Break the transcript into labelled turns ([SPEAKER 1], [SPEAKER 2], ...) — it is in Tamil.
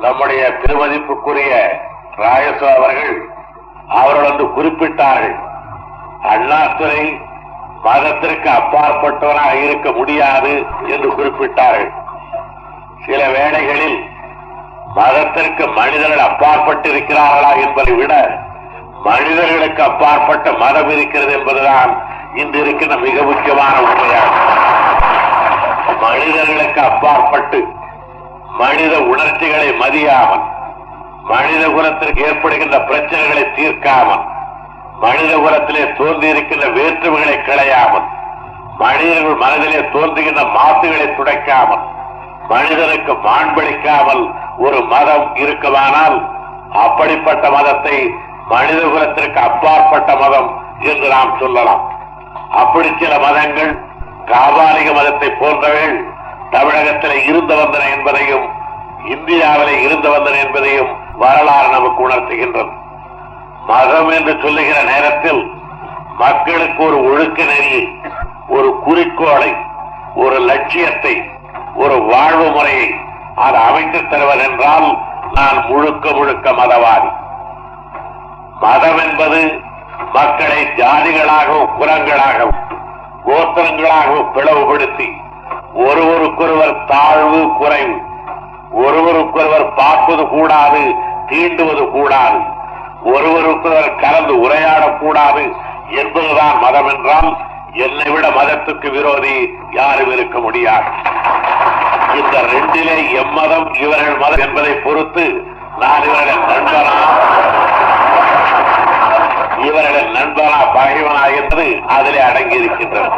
[SPEAKER 1] நம்முடைய திருமதிப்புக்குரிய ராயசு அவர்கள் அவர்கள் வந்து குறிப்பிட்டார்கள். அண்ணாதுரை மதத்திற்கு அப்பாற்பட்டவராக இருக்க முடியாது என்று குறிப்பிட்டார்கள். சில வேளைகளில் மதத்திற்கு மனிதர்கள் அப்பாற்பட்டு இருக்கிறார்களா என்பதை விட மனிதர்களுக்கு அப்பாற்பட்ட மதம் இருக்கிறது என்பதுதான் இன்று இருக்கின்ற மிக முக்கியமான உண்மையாகும். மனிதர்களுக்கு அப்பாற்பட்டு மனித உணர்ச்சிகளை மதியாமல் மனித குலத்திற்கு ஏற்படுகின்ற பிரச்சனைகளை தீர்க்காமல் மனித குலத்திலே தோன்றியிருக்கின்ற வேற்றுமைகளை களையாமல் மனிதர்கள் மனதிலே தோன்றுகின்ற மாசுகளை துடைக்காமல் மனிதனுக்கு மாண்பளிக்காமல் ஒரு மதம் இருக்குமானால் அப்படிப்பட்ட மதத்தை மனித குலத்திற்கு அப்பாற்பட்ட மதம் என்று நாம் சொல்லலாம். அப்படி சில மதங்கள் காபாலிக மதத்தை போன்றவர்கள் தமிழகத்தில் இருந்து வந்தன என்பதையும் இந்தியாவிலே இருந்து வந்தன என்பதையும் வரலாறு நமக்கு உணர்த்துகின்றது. மதம் என்று சொல்லுகிற நேரத்தில் மக்களுக்கு ஒரு ஒழுக்க நெறியை ஒரு குறிக்கோளை ஒரு லட்சியத்தை ஒரு வாழ்வு முறையை அது அமைத்துத் தருவதென்றால் நான் முழுக்க முழுக்க மதவாதி. மதம் என்பது மக்களை ஜாதிகளாகவும் குரங்களாகவும் கோத்திரங்களாகவும் பிளவுபடுத்தி ஒருவருக்கொருவர் தாழ்வு குறைவு. ஒருவருக்கொருவர் பார்ப்பது கூடாது தீண்டுவது கூடாது. ஒருவருக்கொருவர் கலந்து உரையாடக்கூடாது என்பதுதான் மதம் என்றால் என்னை விட மதத்துக்கு விரோதி யாரும் இருக்க முடியாது. இந்த ரெண்டிலே எம்மதம் இவர்கள் மதம் என்பதை பொறுத்து நான் இவர்கள் நண்பனா? இவர்கள் நண்பனா பகைவனா என்பது அதிலே அடங்கி இருக்கின்றன